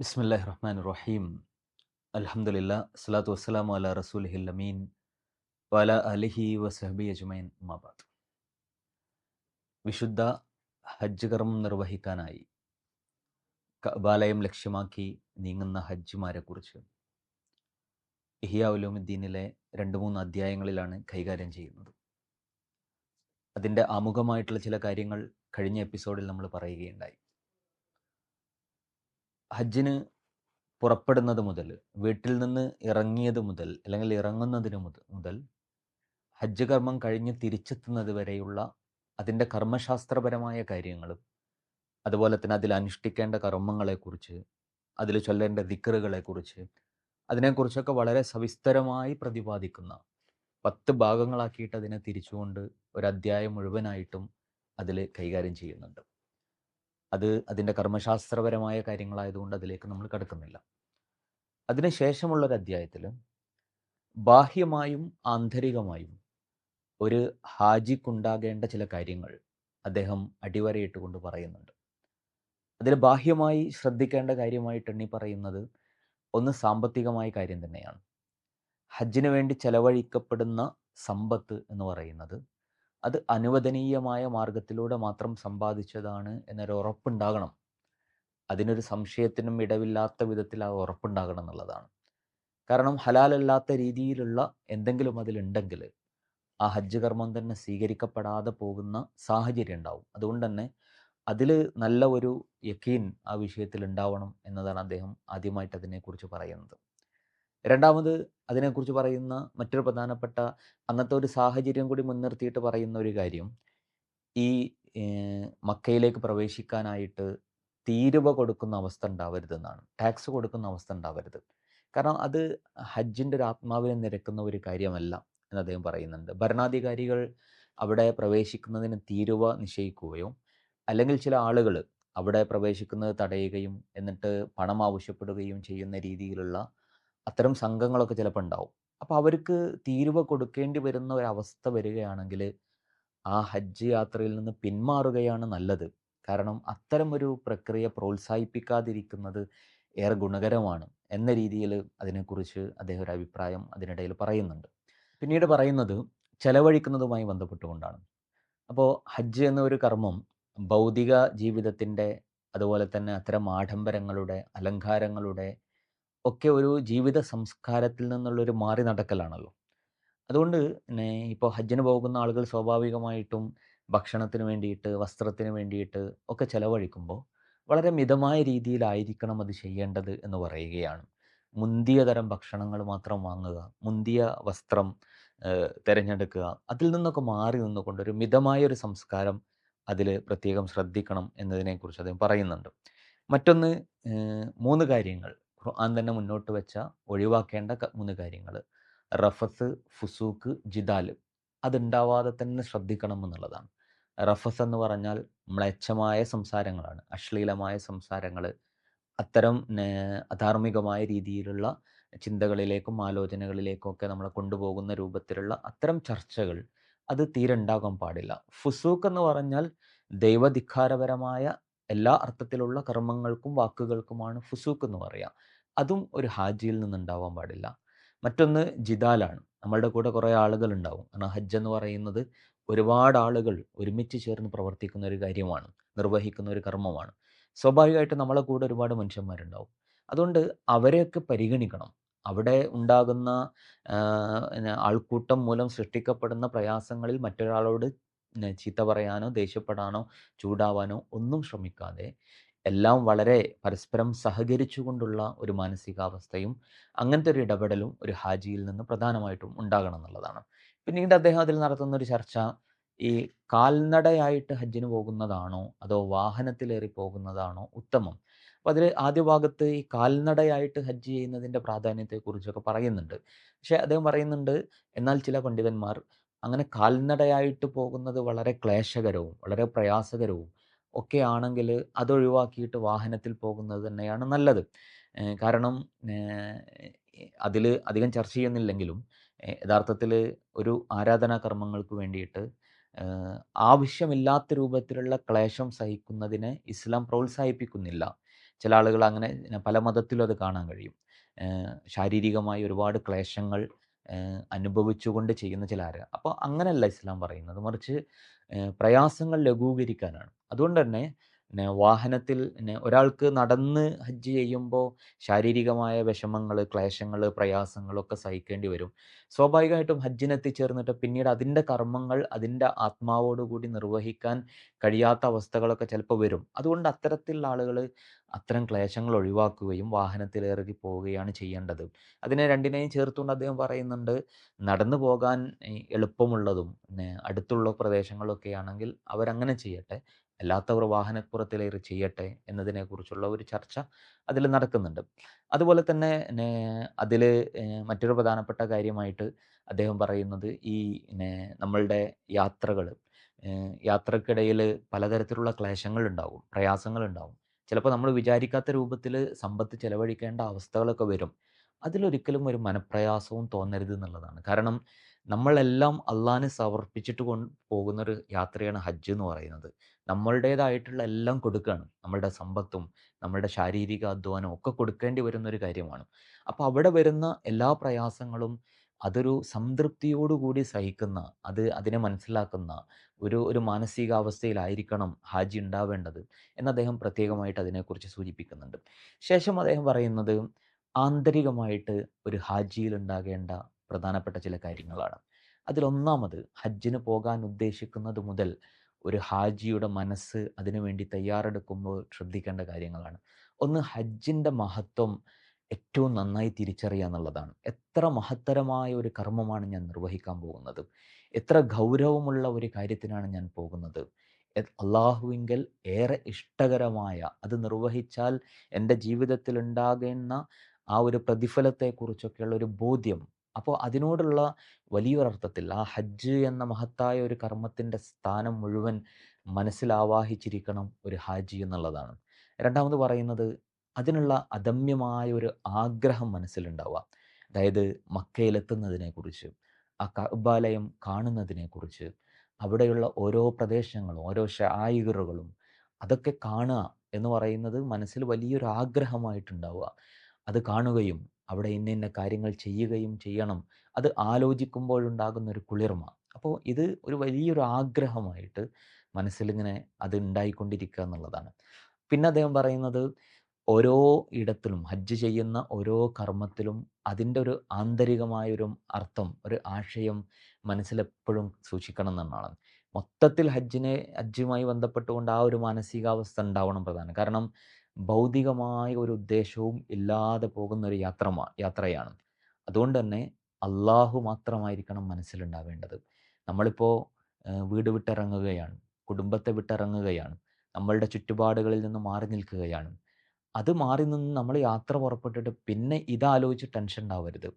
ബിസ്മില്ലാഹി റഹ്മാൻ റഹീം അലഹമുല്ല സ്വലാത്തു വസ്സലാമു അല റസൂലിഹിൽ അമീൻ വല അലഹി വസഹബി അജ്മൈൻ മാബാദ് വിശുദ്ധ ഹജ്ജ് കർമ്മം നിർവഹിക്കാനായി കബാലയം ലക്ഷ്യമാക്കി നീങ്ങുന്ന ഹജ്ജുമാരെക്കുറിച്ച് ഇഹിയ ഉലോമുദ്ദീനിലെ രണ്ട് മൂന്ന് അധ്യായങ്ങളിലാണ് കൈകാര്യം ചെയ്യുന്നത്. അതിന്റെ ആമുഖമായിട്ടുള്ള ചില കാര്യങ്ങൾ കഴിഞ്ഞ എപ്പിസോഡിൽ നമ്മൾ പറയുകയുണ്ടായി. ഹജ്ജിന് പുറപ്പെടുന്നത് മുതൽ വീട്ടിൽ നിന്ന് ഇറങ്ങിയത് മുതൽ അല്ലെങ്കിൽ ഇറങ്ങുന്നതിന് മുതൽ ഹജ്ജ് കർമ്മം കഴിഞ്ഞ് തിരിച്ചെത്തുന്നത് വരെയുള്ള അതിന്റെ കർമ്മശാസ്ത്രപരമായ കാര്യങ്ങളും അതുപോലെ തന്നെ അതിൽ അനുഷ്ഠിക്കേണ്ട കർമ്മങ്ങളെക്കുറിച്ച് അതിൽ ചൊല്ലേണ്ട ദിക്കറുകളെക്കുറിച്ച് അതിനെക്കുറിച്ചൊക്കെ വളരെ സവിസ്തരമായി പ്രതിപാദിക്കുന്ന പത്ത് ഭാഗങ്ങളാക്കിയിട്ട് അതിനെ തിരിച്ചുകൊണ്ട് ഒരു അധ്യായം മുഴുവനായിട്ടും അതിൽ കൈകാര്യം ചെയ്യുന്നുണ്ട്. അത് അതിന്റെ കർമ്മശാസ്ത്രപരമായ കാര്യങ്ങളായതുകൊണ്ട് അതിലേക്ക് നമ്മൾ കടക്കുന്നില്ല. അതിനുശേഷമുള്ള ഒരു അധ്യായത്തിൽ ബാഹ്യമായും ആന്തരികമായും ഒരു ഹാജിക്കുണ്ടാകേണ്ട ചില കാര്യങ്ങൾ അദ്ദേഹം അടിവരയിട്ട് കൊണ്ട് പറയുന്നുണ്ട്. അതിൽ ബാഹ്യമായി ശ്രദ്ധിക്കേണ്ട കാര്യമായിട്ട് എണ്ണി പറയുന്നത് ഒന്ന് സാമ്പത്തികമായ കാര്യം തന്നെയാണ്. ഹജ്ജിന് വേണ്ടി ചെലവഴിക്കപ്പെടുന്ന സമ്പത്ത് എന്ന് പറയുന്നത് അത് അനുവദനീയമായ മാർഗത്തിലൂടെ മാത്രം സമ്പാദിച്ചതാണ് എന്നൊരു ഉറപ്പുണ്ടാകണം അതിനൊരു സംശയത്തിനും ഇടവില്ലാത്ത വിധത്തിൽ ആ ഉറപ്പുണ്ടാകണം എന്നുള്ളതാണ്. കാരണം ഹലാലല്ലാത്ത രീതിയിലുള്ള എന്തെങ്കിലും അതിലുണ്ടെങ്കിൽ ആ ഹജ്ജ് കർമ്മം തന്നെ സ്വീകരിക്കപ്പെടാതെ പോകുന്ന സാഹചര്യം ഉണ്ടാവും. അതുകൊണ്ട് തന്നെ അതിൽ നല്ല ഒരു യക്കീൻ ആ വിഷയത്തിൽ ഉണ്ടാവണം എന്നതാണ് അദ്ദേഹം ആദ്യമായിട്ട് അതിനെക്കുറിച്ച് പറയുന്നത്. രണ്ടാമത് അതിനെക്കുറിച്ച് പറയുന്ന മറ്റൊരു പ്രധാനപ്പെട്ട അന്നത്തെ ഒരു സാഹചര്യം കൂടി മുൻനിർത്തിയിട്ട് പറയുന്ന ഒരു കാര്യം. ഈ മക്കയിലേക്ക് പ്രവേശിക്കാനായിട്ട് തീരുവ കൊടുക്കുന്ന അവസ്ഥ ഉണ്ടാവരുതെന്നാണ്. ടാക്സ് കൊടുക്കുന്ന അവസ്ഥ ഉണ്ടാവരുത്. കാരണം അത് ഹജ്ജിന്റെ ഒരു ആത്മാവിനെ നിരക്കുന്ന ഒരു കാര്യമല്ല എന്ന് അദ്ദേഹം പറയുന്നുണ്ട്. ഭരണാധികാരികൾ അവിടെ പ്രവേശിക്കുന്നതിന് തീരുവ നിശ്ചയിക്കുകയോ അല്ലെങ്കിൽ ചില ആളുകൾ അവിടെ പ്രവേശിക്കുന്നത് തടയുകയും എന്നിട്ട് പണം ആവശ്യപ്പെടുകയും ചെയ്യുന്ന രീതിയിലുള്ള അത്തരം സംഘങ്ങളൊക്കെ ചിലപ്പോൾ ഉണ്ടാവും. അപ്പോൾ അവർക്ക് തീരുവ കൊടുക്കേണ്ടി വരുന്ന ഒരവസ്ഥ വരികയാണെങ്കിൽ ആ ഹജ്ജ് യാത്രയിൽ നിന്ന് പിന്മാറുകയാണ് നല്ലത്. കാരണം അത്തരം ഒരു പ്രക്രിയ പ്രോത്സാഹിപ്പിക്കാതിരിക്കുന്നത് ഏറെ ഗുണകരമാണ് എന്ന രീതിയിൽ അതിനെക്കുറിച്ച് അദ്ദേഹം ഒരു അഭിപ്രായം അതിനിടയിൽ പറയുന്നുണ്ട്. പിന്നീട് പറയുന്നത് ചെലവഴിക്കുന്നതുമായി ബന്ധപ്പെട്ടുകൊണ്ടാണ്. അപ്പോൾ ഹജ്ജ് എന്ന ഒരു കർമ്മം ഭൗതിക ജീവിതത്തിന്റെ അതുപോലെ തന്നെ അത്തരം ആഡംബരങ്ങളുടെ അലങ്കാരങ്ങളുടെ ഒക്കെ ഒരു ജീവിത സംസ്കാരത്തിൽ നിന്നുള്ളൊരു മാറി നടക്കലാണല്ലോ. അതുകൊണ്ട് പിന്നെ ഇപ്പോൾ ഹജ്ജിന് പോകുന്ന ആളുകൾ സ്വാഭാവികമായിട്ടും ഭക്ഷണത്തിന് വേണ്ടിയിട്ട് വസ്ത്രത്തിന് വേണ്ടിയിട്ട് ഒക്കെ ചിലവഴിക്കുമ്പോൾ വളരെ മിതമായ രീതിയിലായിരിക്കണം അത് ചെയ്യേണ്ടത് എന്ന് പറയുകയാണ്. മുന്തിയ തരം ഭക്ഷണങ്ങൾ മാത്രം വാങ്ങുക മുന്തിയ വസ്ത്രം തിരഞ്ഞെടുക്കുക അതിൽ നിന്നൊക്കെ മാറി നിന്നുകൊണ്ട് ഒരു മിതമായ ഒരു സംസ്കാരം അതിൽ പ്രത്യേകം ശ്രദ്ധിക്കണം എന്നതിനെക്കുറിച്ച് അദ്ദേഹം പറയുന്നുണ്ട്. മറ്റൊന്ന് മൂന്ന് കാര്യങ്ങൾ. ഖുർആൻ തന്നെ മുന്നോട്ട് വെച്ച ഒഴിവാക്കേണ്ട മൂന്ന് കാര്യങ്ങൾ റഫസ് ഫുസൂക്ക് ജിദാൽ അതുണ്ടാവാതെ തന്നെ ശ്രദ്ധിക്കണം എന്നുള്ളതാണ്. റഫസ് എന്ന് പറഞ്ഞാൽ മ്ലേച്ഛമായ സംസാരങ്ങളാണ്. അശ്ലീലമായ സംസാരങ്ങൾ അത്തരം അധാർമികമായ രീതിയിലുള്ള ചിന്തകളിലേക്കും ആലോചനകളിലേക്കും ഒക്കെ നമ്മളെ കൊണ്ടുപോകുന്ന രൂപത്തിലുള്ള അത്തരം ചർച്ചകൾ അത് തീരെ ഉണ്ടാകാൻ പാടില്ല. ഫുസൂക്ക് എന്ന് പറഞ്ഞാൽ ദൈവധിക്കാരപരമായ എല്ലാ അർത്ഥത്തിലുള്ള കർമ്മങ്ങൾക്കും വാക്കുകൾക്കുമാണ് ഫുസൂക്ക് എന്ന് പറയുക അതും ഒരു ഹാജിയിൽ നിന്നുണ്ടാവാൻ പാടില്ല. മറ്റൊന്ന് ജിദാലാണ്. നമ്മളുടെ കൂടെ കുറേ ആളുകൾ ഉണ്ടാവും കാരണം ഹജ്ജ് എന്ന് പറയുന്നത് ഒരുപാട് ആളുകൾ ഒരുമിച്ച് ചേർന്ന് പ്രവർത്തിക്കുന്ന ഒരു കാര്യമാണ്. നിർവഹിക്കുന്ന ഒരു കർമ്മമാണ്. സ്വാഭാവികമായിട്ട് നമ്മളെ കൂടെ ഒരുപാട് മനുഷ്യന്മാരുണ്ടാവും. അതുകൊണ്ട് അവരെയൊക്കെ പരിഗണിക്കണം. അവിടെ ഉണ്ടാകുന്ന ആൾക്കൂട്ടം മൂലം സൃഷ്ടിക്കപ്പെടുന്ന പ്രയാസങ്ങളിൽ മറ്റൊരാളോട് ചീത്ത പറയാനോ ദേഷ്യപ്പെടാനോ ചൂടാവാനോ ഒന്നും ശ്രമിക്കാതെ എല്ലാം വളരെ പരസ്പരം സഹകരിച്ചുകൊണ്ടുള്ള ഒരു മാനസികാവസ്ഥയും അങ്ങനത്തെ ഒരു ഇടപെടലും ഒരു ഹാജിയിൽ നിന്ന് പ്രധാനമായിട്ടും ഉണ്ടാകണം എന്നുള്ളതാണ്. പിന്നീട് അദ്ദേഹം അതിൽ നടത്തുന്ന ഒരു ചർച്ച ഈ കാൽനടയായിട്ട് ഹജ്ജിന് പോകുന്നതാണോ അതോ വാഹനത്തിലേറി പോകുന്നതാണോ ഉത്തമം? അപ്പം അതിൽ ആദ്യ ഭാഗത്ത് ഈ കാൽനടയായിട്ട് ഹജ്ജ് ചെയ്യുന്നതിന്റെ പ്രാധാന്യത്തെക്കുറിച്ചൊക്കെ പറയുന്നുണ്ട്. പക്ഷേ അദ്ദേഹം പറയുന്നുണ്ട് എന്നാൽ ചില പണ്ഡിതന്മാർ അങ്ങനെ കാൽനടയായിട്ട് പോകുന്നത് വളരെ ക്ലേശകരവും വളരെ പ്രയാസകരവും ഒക്കെ ആണെങ്കിൽ അതൊഴിവാക്കിയിട്ട് വാഹനത്തിൽ പോകുന്നത് തന്നെയാണ് നല്ലത്. കാരണം അതിൽ അധികം ചർച്ച ചെയ്യുന്നില്ലെങ്കിലും യഥാർത്ഥത്തിൽ ഒരു ആരാധനാ കർമ്മങ്ങൾക്ക് വേണ്ടിയിട്ട് ആവശ്യമില്ലാത്ത രൂപത്തിലുള്ള ക്ലേശം സഹിക്കുന്നതിനെ ഇസ്ലാം പ്രോത്സാഹിപ്പിക്കുന്നില്ല. ചില ആളുകൾ അങ്ങനെ പല മതത്തിലും അത് കാണാൻ കഴിയും. ശാരീരികമായി ഒരുപാട് ക്ലേശങ്ങൾ അനുഭവിച്ചുകൊണ്ട് ചെയ്യുന്ന ചില ആരാ അപ്പോൾ അങ്ങനെയല്ല ഇസ്ലാം പറയുന്നത്. മറിച്ച് പ്രയാസങ്ങൾ ലഘൂകരിക്കാനാണ്. അതുകൊണ്ട് തന്നെ പിന്നെ വാഹനത്തിൽ പിന്നെ ഒരാൾക്ക് നടന്ന് ഹജ്ജ് ചെയ്യുമ്പോൾ ശാരീരികമായ വിഷമങ്ങൾ ക്ലേശങ്ങൾ പ്രയാസങ്ങളൊക്കെ സഹിക്കേണ്ടി വരും. സ്വാഭാവികമായിട്ടും ഹജ്ജിനെത്തിച്ചേർന്നിട്ട് പിന്നീട് അതിന്റെ കർമ്മങ്ങൾ അതിന്റെ ആത്മാവോടുകൂടി നിർവഹിക്കാൻ കഴിയാത്ത അവസ്ഥകളൊക്കെ ചിലപ്പോൾ വരും. അതുകൊണ്ട് അത്തരത്തിലുള്ള ആളുകൾ അത്തരം ക്ലേശങ്ങൾ ഒഴിവാക്കുകയും വാഹനത്തിൽ വാഹനത്തിലേറി പോവുകയാണ് ചെയ്യേണ്ടത്. അതിനെ രണ്ടിനെയും ചേർത്തുകൊണ്ട് അദ്ദേഹം പറയുന്നുണ്ട് നടന്നു പോകാൻ എളുപ്പമുള്ളതും പിന്നെ അടുത്തുള്ള പ്രദേശങ്ങളൊക്കെ ആണെങ്കിൽ അവരങ്ങനെ ചെയ്യട്ടെ. അല്ലാത്തവർ വാഹനപ്പുറത്തിലേറി ചെയ്യട്ടെ എന്നതിനെക്കുറിച്ചുള്ള ഒരു ചർച്ച അതിൽ നടക്കുന്നുണ്ട്. അതുപോലെ തന്നെ അതിൽ മറ്റൊരു പ്രധാനപ്പെട്ട കാര്യമായിട്ട് അദ്ദേഹം പറയുന്നത് ഈ നമ്മളുടെ യാത്രകൾ യാത്രക്കിടയിൽ പലതരത്തിലുള്ള ക്ലേശങ്ങൾ ഉണ്ടാവും പ്രയാസങ്ങൾ ഉണ്ടാവും ചിലപ്പോൾ നമ്മൾ വിചാരിക്കാത്ത രൂപത്തിൽ സമ്പത്ത് ചെലവഴിക്കേണ്ട അവസ്ഥകളൊക്കെ വരും. അതിലൊരിക്കലും ഒരു മനപ്രയാസവും തോന്നരുത് എന്നുള്ളതാണ്. കാരണം നമ്മളെല്ലാം അള്ളാഹിന് സമർപ്പിച്ചിട്ട് കൊണ്ട് പോകുന്നൊരു യാത്രയാണ് ഹജ്ജ് എന്ന് പറയുന്നത്. നമ്മളുടേതായിട്ടുള്ള എല്ലാം കൊടുക്കുകയാണ് നമ്മളുടെ സമ്പത്തും നമ്മളുടെ ശാരീരിക അധ്വാനവും ഒക്കെ കൊടുക്കേണ്ടി വരുന്ന ഒരു കാര്യമാണ്. അപ്പോൾ അവിടെ വരുന്ന എല്ലാ പ്രയാസങ്ങളും അതൊരു സംതൃപ്തിയോടുകൂടി സഹിക്കുന്ന അത് അതിനെ മനസ്സിലാക്കുന്ന ഒരു ഒരു മാനസികാവസ്ഥയിലായിരിക്കണം ഹാജി ഉണ്ടാവേണ്ടത് എന്ന് അദ്ദേഹം പ്രത്യേകമായിട്ട് അതിനെക്കുറിച്ച് സൂചിപ്പിക്കുന്നുണ്ട്. ശേഷം അദ്ദേഹം പറയുന്നത് ആന്തരികമായിട്ട് ഒരു ഹാജിയിൽ ഉണ്ടാകേണ്ട പ്രധാനപ്പെട്ട ചില കാര്യങ്ങളാണ്. അതിലൊന്നാമത് ഹജ്ജിന് പോകാൻ ഉദ്ദേശിക്കുന്നത് മുതൽ ഒരു ഹാജിയുടെ മനസ്സ് അതിനുവേണ്ടി തയ്യാറെടുക്കുമ്പോൾ ശ്രദ്ധിക്കേണ്ട കാര്യങ്ങളാണ്. ഒന്ന് ഹജ്ജിന്റെ മഹത്വം ഏറ്റവും നന്നായി തിരിച്ചറിയുക എന്നുള്ളതാണ്. എത്ര മഹത്തരമായ ഒരു കർമ്മമാണ് ഞാൻ നിർവഹിക്കാൻ പോകുന്നത്. എത്ര ഗൗരവമുള്ള ഒരു കാര്യത്തിനാണ് ഞാൻ പോകുന്നത്. അള്ളാഹുവിങ്കൽ ഏറെ ഇഷ്ടകരമായ അത് നിർവഹിച്ചാൽ എന്റെ ജീവിതത്തിൽ ഉണ്ടാകുന്ന ആ ഒരു പ്രതിഫലത്തെക്കുറിച്ചൊക്കെയുള്ള ഒരു ബോധ്യം അപ്പോൾ അതിനോടുള്ള വലിയൊരർത്ഥത്തിൽ ആ ഹജ്ജ് എന്ന മഹത്തായ ഒരു കർമ്മത്തിന്റെ സ്ഥാനം മുഴുവൻ മനസ്സിലാവാഹിച്ചിരിക്കണം ഒരു ഹാജി എന്നുള്ളതാണ്. രണ്ടാമത് പറയുന്നത് അതിനുള്ള അദമ്യമായ ഒരു ആഗ്രഹം മനസ്സിലുണ്ടാവുക. അതായത് മക്കയിലെത്തുന്നതിനെക്കുറിച്ച് ആ കബാലയം കാണുന്നതിനെക്കുറിച്ച് അവിടെയുള്ള ഓരോ പ്രദേശങ്ങളും ഓരോ ഷായികറുകളും അതൊക്കെ കാണുക എന്ന് പറയുന്നത് മനസ്സിൽ വലിയൊരു ആഗ്രഹമായിട്ടുണ്ടാവുക. അത് കാണുകയും അവിടെ ഇന്ന ഇന്ന കാര്യങ്ങൾ ചെയ്യുകയും ചെയ്യണം. അത് ആലോചിക്കുമ്പോഴുണ്ടാകുന്ന ഒരു കുളിർമ. അപ്പോൾ ഇത് ഒരു വലിയൊരു ആഗ്രഹമായിട്ട് മനസ്സിലിങ്ങനെ അത് ഉണ്ടായിക്കൊണ്ടിരിക്കുക എന്നുള്ളതാണ്. പിന്നെ അദ്ദേഹം പറയുന്നത് ഓരോ ഇടത്തിലും ഹജ്ജ് ചെയ്യുന്ന ഓരോ കർമ്മത്തിലും അതിന്റെ ഒരു ആന്തരികമായൊരു അർത്ഥം ഒരു ആശയം മനസ്സിലെപ്പോഴും സൂക്ഷിക്കണം എന്നാണ്. മൊത്തത്തിൽ ഹജ്ജിനെ ഹജ്ജുമായി ബന്ധപ്പെട്ടുകൊണ്ട് ആ ഒരു മാനസികാവസ്ഥ ഉണ്ടാവണം പ്രധാനം. കാരണം ഭൗതികമായ ഒരു ഉദ്ദേശവും ഇല്ലാതെ പോകുന്ന ഒരു യാത്ര യാത്രയാണ്. അതുകൊണ്ട് തന്നെ അള്ളാഹു മാത്രമായിരിക്കണം മനസ്സിലുണ്ടാവേണ്ടത്. നമ്മളിപ്പോൾ വീട് വിട്ടിറങ്ങുകയാണ് കുടുംബത്തെ വിട്ടിറങ്ങുകയാണ് നമ്മളുടെ ചുറ്റുപാടുകളിൽ നിന്ന് മാറി നിൽക്കുകയാണ്. അത് മാറി നിന്ന് നമ്മൾ യാത്ര പുറപ്പെട്ടിട്ട് പിന്നെ ഇതാലോചിച്ച് ടെൻഷൻ ഉണ്ടാവരുത്.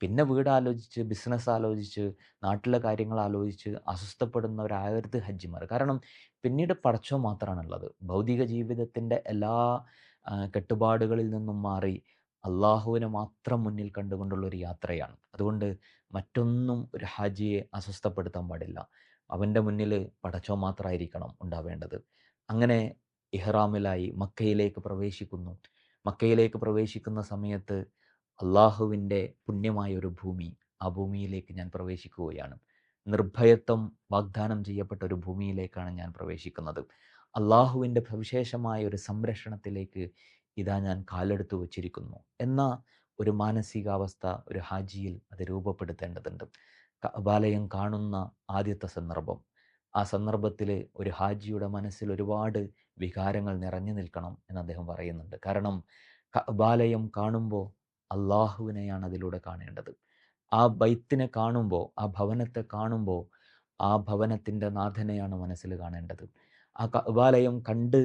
പിന്നെ വീട് ആലോചിച്ച് ബിസിനസ് ആലോചിച്ച് നാട്ടിലെ കാര്യങ്ങൾ ആലോചിച്ച് അസ്വസ്ഥപ്പെടുന്നവരാകരുത് ഹജ്ജിമാർ. കാരണം പിന്നീട് പടച്ചോ മാത്രമാണുള്ളത് ഭൗതിക ജീവിതത്തിന്റെ എല്ലാ കെട്ടുപാടുകളിൽ നിന്നും മാറി അള്ളാഹുവിനെ മാത്രം മുന്നിൽ കണ്ടുകൊണ്ടുള്ള ഒരു യാത്രയാണ്. അതുകൊണ്ട് മറ്റൊന്നും ഒരു ഹാജിയെ അസ്വസ്ഥപ്പെടുത്താൻ പാടില്ല. അവന്റെ മുന്നിൽ പടച്ചോ മാത്രമായിരിക്കണം ഉണ്ടാവേണ്ടത്. അങ്ങനെ ഇഹ്റാമിലായി മക്കയിലേക്ക് പ്രവേശിക്കുന്നു. മക്കയിലേക്ക് പ്രവേശിക്കുന്ന സമയത്ത് അള്ളാഹുവിന്റെ പുണ്യമായ ഒരു ഭൂമി ആ ഭൂമിയിലേക്ക് ഞാൻ പ്രവേശിക്കുകയാണ്. നിർഭയത്വം വാഗ്ദാനം ചെയ്യപ്പെട്ട ഒരു ഭൂമിയിലേക്കാണ് ഞാൻ പ്രവേശിക്കുന്നത്. അള്ളാഹുവിന്റെ സവിശേഷമായ ഒരു സംരക്ഷണത്തിലേക്ക് ഇതാ ഞാൻ കാലെടുത്തു വച്ചിരിക്കുന്നു. എന്ന ഒരു മാനസികാവസ്ഥ ഒരു ഹാജിയിൽ അത് രൂപപ്പെടുത്തേണ്ടതുണ്ട്. കബാലയം കാണുന്ന ആദ്യത്തെ സന്ദർഭം. ആ സന്ദർഭത്തിൽ ഒരു ഹാജിയുടെ മനസ്സിൽ ഒരുപാട് വികാരങ്ങൾ നിറഞ്ഞു നിൽക്കണം എന്ന് അദ്ദേഹം പറയുന്നുണ്ട്. കാരണം കബാലയം കാണുമ്പോൾ അള്ളാഹുവിനെയാണ് അതിലൂടെ കാണേണ്ടത്. ആ ബൈത്തിനെ കാണുമ്പോൾ ആ ഭവനത്തെ കാണുമ്പോൾ ആ ഭവനത്തിന്റെ നാഥനെയാണ് മനസ്സിൽ കാണേണ്ടത്. ആ കബാലയം കണ്ട്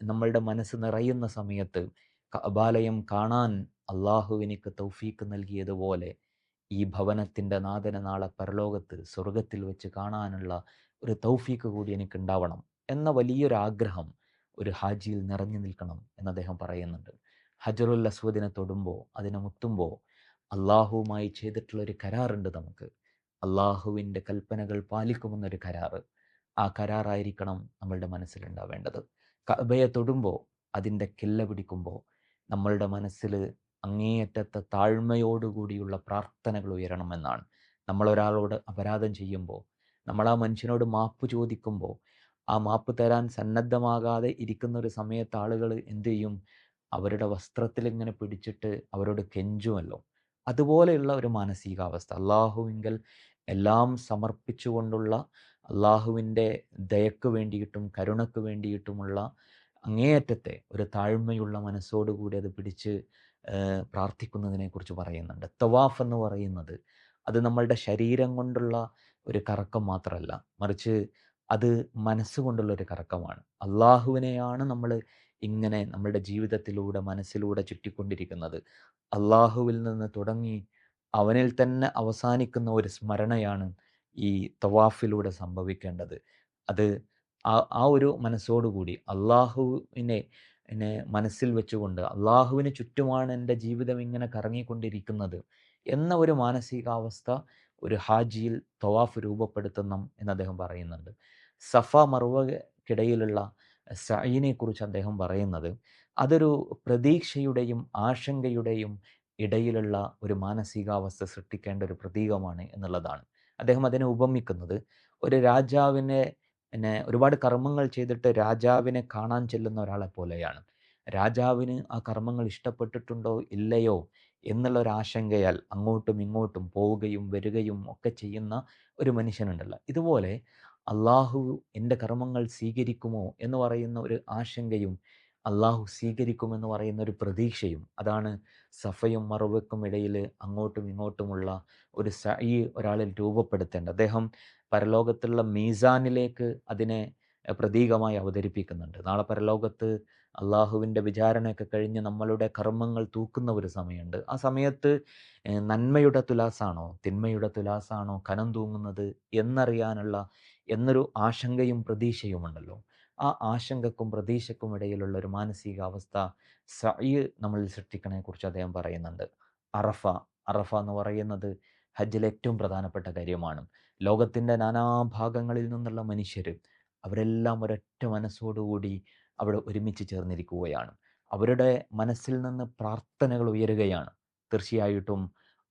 നമ്മളുടെ മനസ്സ് നിറയുന്ന സമയത്ത് കബാലയം കാണാൻ അള്ളാഹുവിനിക്ക് തൗഫീക്ക് നൽകിയതുപോലെ ഈ ഭവനത്തിന്റെ നാഥനെ നാളെ പരലോകത്ത് സ്വർഗത്തിൽ വെച്ച് കാണാനുള്ള ഒരു തൗഫീക്ക് കൂടി എനിക്ക് ഉണ്ടാവണം എന്ന വലിയൊരു ആഗ്രഹം ഒരു ഹാജിയിൽ നിറഞ്ഞു നിൽക്കണം എന്ന് അദ്ദേഹം പറയുന്നുണ്ട്. ഹജറുൽ അസ്വദിനെ തൊടുമ്പോൾ അതിനെ മുത്തുമ്പോൾ അള്ളാഹുവുമായി ചെയ്തിട്ടുള്ള ഒരു കരാറുണ്ട് നമുക്ക്. അള്ളാഹുവിന്റെ കൽപ്പനകൾ പാലിക്കുമെന്നൊരു കരാറ്. ആ കരാറായിരിക്കണം നമ്മളുടെ മനസ്സിലുണ്ടാവേണ്ടത്. കബയെ തൊടുമ്പോൾ അതിന്റെ കില്ല പിടിക്കുമ്പോൾ നമ്മളുടെ മനസ്സിൽ അങ്ങേയറ്റത്തെ താഴ്മയോടുകൂടിയുള്ള പ്രാർത്ഥനകൾ ഉയരണമെന്നാണ്. നമ്മളൊരാളോട് അപരാധം ചെയ്യുമ്പോൾ നമ്മൾ ആ മനുഷ്യനോട് മാപ്പ് ചോദിക്കുമ്പോൾ ആ മാപ്പ് തരാൻ സന്നദ്ധമാകാതെ ഇരിക്കുന്ന ഒരു സമയത്ത് ആളുകൾ എന്തു ചെയ്യും? അവരുടെ വസ്ത്രത്തിൽ ഇങ്ങനെ പിടിച്ചിട്ട് അവരോട് കെഞ്ചുമല്ലോ. അതുപോലെയുള്ള ഒരു മാനസികാവസ്ഥ. അള്ളാഹുവിങ്കൽ എല്ലാം സമർപ്പിച്ചുകൊണ്ടുള്ള അള്ളാഹുവിന്റെ ദയക്ക് വേണ്ടിയിട്ടും കരുണക്ക് വേണ്ടിയിട്ടുമുള്ള അങ്ങേയറ്റത്തെ ഒരു താഴ്മയുള്ള മനസ്സോടുകൂടി അത് പിടിച്ച് പ്രാർത്ഥിക്കുന്നതിനെക്കുറിച്ച് പറയുന്നുണ്ട്. തവാഫ് എന്ന് പറയുന്നത് അത് നമ്മളുടെ ശരീരം കൊണ്ടുള്ള ഒരു കറക്കം മാത്രമല്ല മറിച്ച് അത് മനസ്സുകൊണ്ടുള്ള ഒരു കറക്കമാണ്. അള്ളാഹുവിനെയാണ് നമ്മൾ ഇങ്ങനെ നമ്മുടെ ജീവിതത്തിലൂടെ മനസ്സിലൂടെ ചുറ്റിക്കൊണ്ടിരിക്കുന്നത്. അള്ളാഹുവിൽ നിന്ന് തുടങ്ങി അവനിൽ തന്നെ അവസാനിക്കുന്ന ഒരു സ്മരണയാണ് ഈ തവാഫിലൂടെ സംഭവിക്കേണ്ടത്. അത് ആ ആ ഒരു മനസ്സോടുകൂടി അള്ളാഹുവിനെ എന്നെ മനസ്സിൽ വെച്ചുകൊണ്ട് അള്ളാഹുവിന് ചുറ്റുമാണ് എന്റെ ജീവിതം ഇങ്ങനെ കറങ്ങിക്കൊണ്ടിരിക്കുന്നത് എന്ന ഒരു മാനസികാവസ്ഥ ഒരു ഹാജിയിൽ തവാഫ് രൂപപ്പെടുത്തണം എന്ന് അദ്ദേഹം പറയുന്നുണ്ട്. സഫ മറുവക്കിടയിലുള്ള സൈനെ കുറിച്ച് അദ്ദേഹം പറയുന്നത് അതൊരു പ്രതീക്ഷയുടെയും ആശങ്കയുടെയും ഇടയിലുള്ള ഒരു മാനസികാവസ്ഥ സൃഷ്ടിക്കേണ്ട ഒരു പ്രതീകമാണ് എന്നുള്ളതാണ്. അദ്ദേഹം അതിനെ ഉപമിക്കുന്നത് ഒരു രാജാവിനെ പിന്നെ ഒരുപാട് കർമ്മങ്ങൾ ചെയ്തിട്ട് രാജാവിനെ കാണാൻ ചെല്ലുന്ന ഒരാളെ പോലെയാണ്. രാജാവിന് ആ കർമ്മങ്ങൾ ഇഷ്ടപ്പെട്ടിട്ടുണ്ടോ ഇല്ലയോ എന്നുള്ള ഒരു അങ്ങോട്ടും ഇങ്ങോട്ടും പോവുകയും വരികയും ഒക്കെ ചെയ്യുന്ന ഒരു മനുഷ്യനുണ്ടല്ലോ. ഇതുപോലെ അള്ളാഹു എന്റെ കർമ്മങ്ങൾ സ്വീകരിക്കുമോ എന്ന് പറയുന്ന ഒരു ആശങ്കയും അള്ളാഹു സ്വീകരിക്കുമെന്ന് പറയുന്ന ഒരു പ്രതീക്ഷയും അതാണ് സഫയും മറുവക്കും ഇടയിൽ അങ്ങോട്ടും ഇങ്ങോട്ടുമുള്ള ഒരു സൈ ഒരാളിൽ രൂപപ്പെടുത്തേണ്ടത്. അദ്ദേഹം പരലോകത്തുള്ള മീസാനിലേക്ക് അതിനെ പ്രതീകമായി അവതരിപ്പിക്കുന്നുണ്ട്. നാളെ പരലോകത്ത് അള്ളാഹുവിന്റെ വിചാരണയൊക്കെ കഴിഞ്ഞ് നമ്മളുടെ കർമ്മങ്ങൾ തൂക്കുന്ന ഒരു സമയമുണ്ട്. ആ സമയത്ത് നന്മയുടെ തുലാസാണോ തിന്മയുടെ തുലാസാണോ കനം തൂങ്ങുന്നത് എന്നറിയാനുള്ള എന്നൊരു ആശങ്കയും പ്രതീക്ഷയുമുണ്ടല്ലോ. ആ ആശങ്കക്കും പ്രതീക്ഷക്കും ഇടയിലുള്ള ഒരു മാനസികാവസ്ഥ സയ്യ് നമ്മളിൽ സൃഷ്ടിക്കണെ കുറിച്ച് അദ്ദേഹം പറയുന്നുണ്ട്. അറഫ അറഫ എന്ന് പറയുന്നത് ഹജ്ജിലെ ഏറ്റവും പ്രധാനപ്പെട്ട കാര്യമാണ്. ലോകത്തിന്റെ നാനാഭാഗങ്ങളിൽ നിന്നുള്ള മനുഷ്യർ അവരെല്ലാം ഒരൊറ്റ മനസ്സോടുകൂടി അവിടെ ഒരുമിച്ച് ചേർന്നിരിക്കുകയാണ്. അവരുടെ മനസ്സിൽ നിന്ന് പ്രാർത്ഥനകൾ ഉയരുകയാണ്. തീർച്ചയായിട്ടും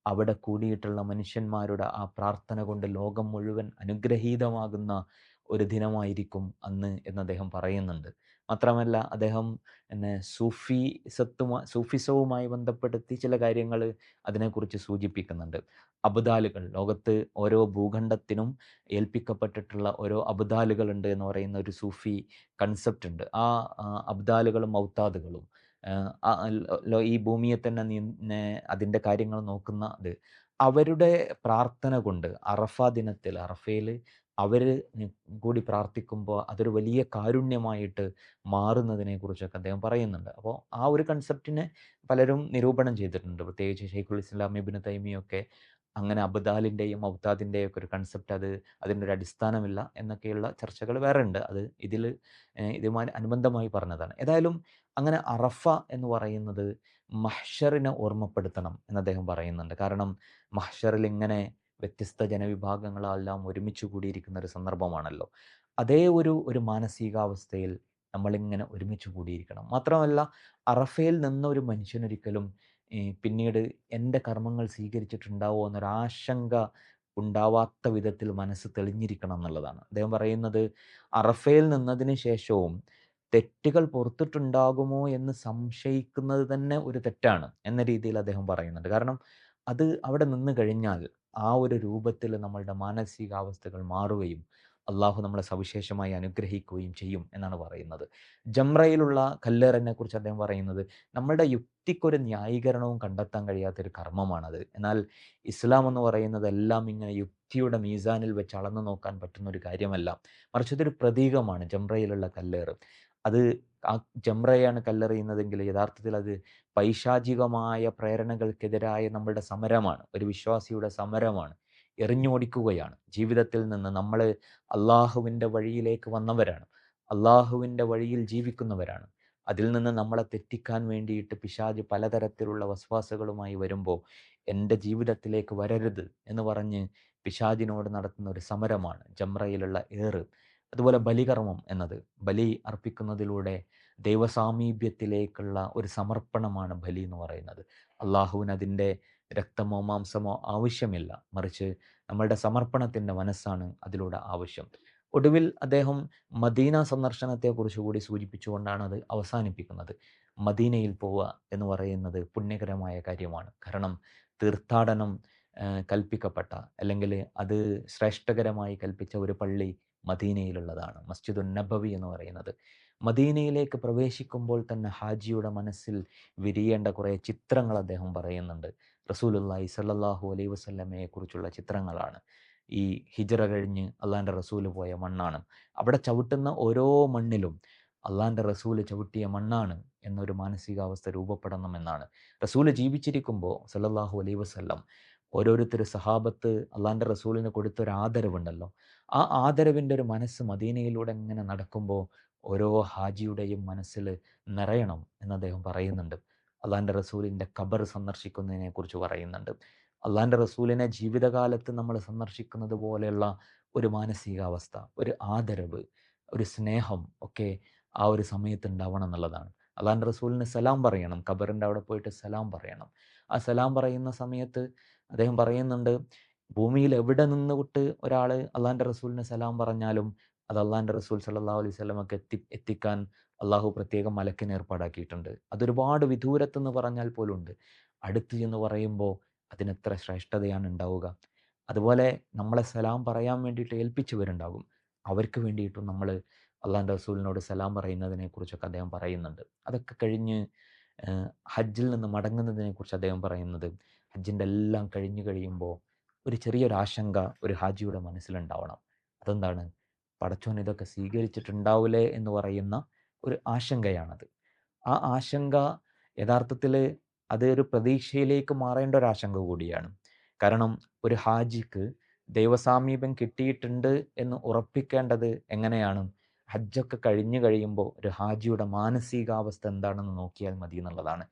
അവിടെ കൂടിയിട്ടുള്ള മനുഷ്യന്മാരുടെ ആ പ്രാർത്ഥന കൊണ്ട് ലോകം മുഴുവൻ അനുഗ്രഹീതമാകുന്ന ഒരു ദിനമായിരിക്കും അന്ന് എന്ന് അദ്ദേഹം പറയുന്നുണ്ട്. മാത്രമല്ല അദ്ദേഹം എന്നെ സൂഫിസത്തുമായി സൂഫിസവുമായി ബന്ധപ്പെടുത്തി ചില കാര്യങ്ങൾ അതിനെക്കുറിച്ച് സൂചിപ്പിക്കുന്നുണ്ട്. അബുദാലുകൾ ലോകത്ത് ഓരോ ഭൂഖണ്ഡത്തിനും ഏൽപ്പിക്കപ്പെട്ടിട്ടുള്ള ഓരോ അബുദാലുകളുണ്ട് എന്ന് പറയുന്ന ഒരു സൂഫി കൺസെപ്റ്റ് ഉണ്ട്. ആ അബ്ദാലുകളും മൗത്താദുകളും ഈ ഭൂമിയെ തന്നെ അതിന്റെ കാര്യങ്ങൾ നോക്കുന്ന അത് അവരുടെ പ്രാർത്ഥന കൊണ്ട് അറഫ ദിനത്തിൽ അറഫയിൽ അവർ കൂടി പ്രാർത്ഥിക്കുമ്പോൾ അതൊരു വലിയ കാരുണ്യമായിട്ട് മാറുന്നതിനെ കുറിച്ചൊക്കെ അദ്ദേഹം പറയുന്നുണ്ട്. അപ്പോൾ ആ ഒരു കൺസെപ്റ്റിനെ പലരും നിരൂപണം ചെയ്തിട്ടുണ്ട്. പ്രത്യേകിച്ച് ഷെയ്ഖുൽ ഇസ്ലാം ഇബിന് തൈമിയൊക്കെ അങ്ങനെ അബ്ദാലിന്റെയും ഔത്താദിന്റെയും ഒക്കെ ഒരു കൺസെപ്റ്റ് അത് അതിന്റെ ഒരു അടിസ്ഥാനമില്ല എന്നൊക്കെയുള്ള ചർച്ചകൾ വേറെ ഉണ്ട്. അത് ഇതിൽ ഇതുമായി അനുബന്ധമായി പറഞ്ഞതാണ്. ഏതായാലും അങ്ങനെ അറഫ എന്ന് പറയുന്നത് മഹ്ഷറിനെ ഓർമ്മപ്പെടുത്തണം എന്ന് അദ്ദേഹം പറയുന്നുണ്ട്. കാരണം മഹ്ഷറിൽ ഇങ്ങനെ വ്യത്യസ്ത ജനവിഭാഗങ്ങളെല്ലാം ഒരുമിച്ച് കൂടിയിരിക്കുന്ന ഒരു സന്ദർഭമാണല്ലോ. അതേ ഒരു ഒരു മാനസികാവസ്ഥയിൽ നമ്മളിങ്ങനെ ഒരുമിച്ച് കൂടിയിരിക്കണം. മാത്രമല്ല അറഫയിൽ നിന്ന ഒരു മനുഷ്യനൊരിക്കലും പിന്നീട് എന്റെ കർമ്മങ്ങൾ സ്വീകരിച്ചിട്ടുണ്ടാവുമോ എന്നൊരാശങ്ക ഉണ്ടാവാത്ത വിധത്തിൽ മനസ്സ് തെളിഞ്ഞിരിക്കണം എന്നുള്ളതാണ്. അദ്ദേഹം പറയുന്നത് അറഫയിൽ നിന്നതിന് ശേഷവും തെറ്റുകൾ പുറത്തിട്ടുണ്ടാകുമോ എന്ന് സംശയിക്കുന്നത് തന്നെ ഒരു തെറ്റാണ് എന്ന രീതിയിൽ അദ്ദേഹം പറയുന്നുണ്ട്. കാരണം അത് അവിടെ നിന്ന് കഴിഞ്ഞാൽ ആ ഒരു രൂപത്തിൽ നമ്മളുടെ മാനസികാവസ്ഥകൾ മാറുകയും അള്ളാഹു നമ്മളെ സവിശേഷമായി അനുഗ്രഹിക്കുകയും ചെയ്യും എന്നാണ് പറയുന്നത്. ജംറയിലുള്ള കല്ലേറിനെ കുറിച്ച് അദ്ദേഹം പറയുന്നത് നമ്മുടെ യുക്തിക്കൊരു ന്യായീകരണവും കണ്ടെത്താൻ കഴിയാത്തൊരു കർമ്മമാണത്. എന്നാൽ ഇസ്ലാം എന്ന് പറയുന്നത് എല്ലാം ഇങ്ങനെ യുക്തിയുടെ മീസാനിൽ വെച്ച് അളന്നു നോക്കാൻ പറ്റുന്ന ഒരു കാര്യമല്ല. മറിച്ച് ഇതൊരു പ്രതീകമാണ് ജംറയിലുള്ള കല്ലേറ്. അത് ആ ജംറയാണ് കല്ലെറിയുന്നതെങ്കിൽ യഥാർത്ഥത്തിൽ അത് പൈശാചികമായ പ്രേരണകൾക്കെതിരായ നമ്മളുടെ സമരമാണ്. ഒരു വിശ്വാസിയുടെ സമരമാണ്. എറിഞ്ഞോടിക്കുകയാണ്. ജീവിതത്തിൽ നിന്ന് നമ്മൾ അള്ളാഹുവിന്റെ വഴിയിലേക്ക് വന്നവരാണ്. അള്ളാഹുവിന്റെ വഴിയിൽ ജീവിക്കുന്നവരാണ്. അതിൽ നിന്ന് നമ്മളെ തെറ്റിക്കാൻ വേണ്ടിയിട്ട് പിശാജ് പലതരത്തിലുള്ള വസ്വാസകളുമായി വരുമ്പോൾ എന്റെ ജീവിതത്തിലേക്ക് വരരുത് എന്ന് പറഞ്ഞ് പിശാജിനോട് നടത്തുന്ന ഒരു സമരമാണ് ജംറയിലുള്ള ഏറ്. അതുപോലെ ബലികർമ്മം എന്നത്. ബലി അർപ്പിക്കുന്നതിലൂടെ ദൈവസാമീപ്യത്തിലേക്കുള്ള ഒരു സമർപ്പണമാണ് ബലി എന്ന് പറയുന്നത്. അള്ളാഹുവിന് അതിന്റെ രക്തമോ മാംസമോ ആവശ്യമില്ല. മറിച്ച് നമ്മളുടെ സമർപ്പണത്തിന്റെ മനസ്സാണ് അതിലൂടെ ആവശ്യം. ഒടുവിൽ അദ്ദേഹം മദീന സന്ദർശനത്തെക്കുറിച്ച് കൂടി സൂചിപ്പിച്ചുകൊണ്ടാണ് അത് അവസാനിപ്പിക്കുന്നത്. മദീനയിൽ പോവുക എന്ന് പറയുന്നത് പുണ്യകരമായ കാര്യമാണ്. കാരണം തീർത്ഥാടനം കൽപ്പിക്കപ്പെട്ട അല്ലെങ്കിൽ അത് ശ്രേഷ്ഠകരമായി കൽപ്പിച്ച ഒരു പള്ളി മദീനയിലുള്ളതാണ്. മസ്ജിദ് നബവി എന്ന് പറയുന്നത്. മദീനയിലേക്ക് പ്രവേശിക്കുമ്പോൾ തന്നെ ഹാജിയുടെ മനസ്സിൽ വിരിയേണ്ട കുറേ ചിത്രങ്ങൾ അദ്ദേഹം പറയുന്നുണ്ട്. റസൂലുല്ലാഹി സല്ലാഹു അലൈ വസല്ലമയെ കുറിച്ചുള്ള ചിത്രങ്ങളാണ്. ഈ ഹിജറ കഴിഞ്ഞ് അള്ളാന്റെ റസൂൽ പോയ മണ്ണാണ്. അവിടെ ചവിട്ടുന്ന ഓരോ മണ്ണിലും അള്ളാന്റെ റസൂൽ ചവിട്ടിയ മണ്ണാണ് എന്നൊരു മാനസികാവസ്ഥ രൂപപ്പെടണം എന്നാണ് റസൂൽ ജീവിച്ചിരിക്കുമ്പോൾ സല്ലാഹു അലൈ വസല്ലം ഓരോരുത്തർ സഹാബത്ത് അള്ളാന്റെ റസൂലിന് കൊടുത്തൊരു ആദരവുണ്ടല്ലോ. ആ ആദരവിന്റെ ഒരു മനസ്സ് മദീനയിലൂടെ ഇങ്ങനെ നടക്കുമ്പോൾ ഓരോ ഹാജിയുടെയും മനസ്സിൽ നിറയണം എന്ന് അദ്ദേഹം പറയുന്നുണ്ട്. അള്ളാന്റെ റസൂലിന്റെ ഖബർ സന്ദർശിക്കുന്നതിനെ കുറിച്ച് പറയുന്നുണ്ട്. അള്ളാന്റെ റസൂലിനെ ജീവിതകാലത്ത് നമ്മൾ സന്ദർശിക്കുന്നത് പോലെയുള്ള ഒരു മാനസികാവസ്ഥ ഒരു ആദരവ് ഒരു സ്നേഹം ഒക്കെ ആ ഒരു സമയത്ത് ഉണ്ടാവണം എന്നുള്ളതാണ്. അള്ളാന്റെ റസൂലിന് സലാം പറയണം ഖബറിന്റെ അവിടെ പോയിട്ട് സലാം പറയണം. ആ സലാം പറയുന്ന സമയത്ത് അദ്ദേഹം പറയുന്നുണ്ട് ഭൂമിയിൽ എവിടെ നിന്നുവിട്ട് ഒരാൾ അള്ളാന്റെ റസൂലിന് സലാം പറഞ്ഞാലും അത് അള്ളാന്റെ റസൂൽ സല്ലാ അലൈഹി എത്തി എത്തിക്കാൻ അള്ളാഹു പ്രത്യേകം മലക്കിന് ഏർപ്പാടാക്കിയിട്ടുണ്ട്. അതൊരുപാട് വിദൂരത്തെന്ന് പറഞ്ഞാൽ പോലും ഉണ്ട് അടുത്ത് എന്ന് പറയുമ്പോൾ അതിനെത്ര ശ്രേഷ്ഠതയാണ് ഉണ്ടാവുക. അതുപോലെ നമ്മളെ സലാം പറയാൻ വേണ്ടിയിട്ട് ഏൽപ്പിച്ചവരുണ്ടാകും അവർക്ക് വേണ്ടിയിട്ടും നമ്മൾ അള്ളാന്റെ റസൂലിനോട് സലാം പറയുന്നതിനെ കുറിച്ചൊക്കെ അദ്ദേഹം പറയുന്നുണ്ട്. അതൊക്കെ കഴിഞ്ഞ് ഹജ്ജിൽ നിന്ന് മടങ്ങുന്നതിനെക്കുറിച്ച് അദ്ദേഹം പറയുന്നത് ഹജ്ജിന്റെ എല്ലാം കഴിഞ്ഞു കഴിയുമ്പോൾ ഒരു ചെറിയൊരു ആശങ്ക ഒരു ഹാജിയുടെ മനസ്സിലുണ്ടാവണം. അതെന്താണ്? പടച്ചോൻ ഇതൊക്കെ സ്വീകരിച്ചിട്ടുണ്ടാവില്ലേ എന്ന് പറയുന്ന ഒരു ആശങ്കയാണത്. ആ ആശങ്ക യഥാർത്ഥത്തിൽ അത് ഒരു പ്രതീക്ഷയിലേക്ക് മാറേണ്ട ഒരു ആശങ്ക കൂടിയാണ്. കാരണം ഒരു ഹാജിക്ക് ദൈവസാമീപ്യം കിട്ടിയിട്ടുണ്ട് എന്ന് ഉറപ്പിക്കേണ്ടത് എങ്ങനെയാണ്? ഹജ്ജൊക്കെ കഴിഞ്ഞു കഴിയുമ്പോൾ ഒരു ഹാജിയുടെ മാനസികാവസ്ഥ എന്താണെന്ന് നോക്കിയാൽ മതി എന്നുള്ളതാണ്.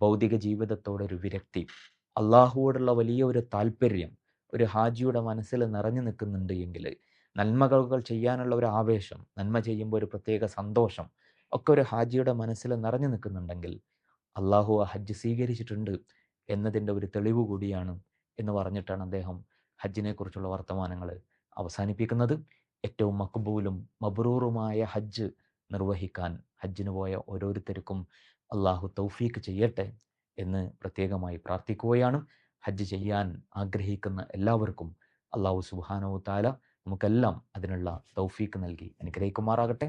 ഭൗതിക ജീവിതത്തോടൊരു വിരക്തി. അള്ളാഹുവോടുള്ള വലിയ ഒരു താല്പര്യം ഒരു ഹാജിയുടെ മനസ്സിൽ നിറഞ്ഞു നിൽക്കുന്നുണ്ട് എങ്കിൽ നന്മകൾ ചെയ്യാനുള്ള ഒരു ആവേശം നന്മ ചെയ്യുമ്പോൾ ഒരു പ്രത്യേക സന്തോഷം ഒക്കെ ഒരു ഹാജിയുടെ മനസ്സിൽ നിറഞ്ഞു നിൽക്കുന്നുണ്ടെങ്കിൽ അള്ളാഹു ആ ഹജ്ജ് സ്വീകരിച്ചിട്ടുണ്ട് എന്നതിന്റെ ഒരു തെളിവ് കൂടിയാണ് എന്ന് പറഞ്ഞിട്ടാണ് അദ്ദേഹം ഹജ്ജിനെ കുറിച്ചുള്ള വർത്തമാനങ്ങൾ അവസാനിപ്പിക്കുന്നത്. ഏറ്റവും മക്ബൂലും മബ്രൂറുമായ ഹജ്ജ് നിർവഹിക്കാൻ ഹജ്ജിന് പോയ ഓരോരുത്തർക്കും അള്ളാഹു തൗഫീക്ക് ചെയ്യട്ടെ എന്ന് പ്രത്യേകമായി പ്രാർത്ഥിക്കുകയാണ്. ഹജ്ജ് ചെയ്യാൻ ആഗ്രഹിക്കുന്ന എല്ലാവർക്കും അള്ളാഹു സുബാനോ താല നമുക്കെല്ലാം അതിനുള്ള തൗഫീക്ക് നൽകി അനുഗ്രഹിക്കുമാറാകട്ടെ.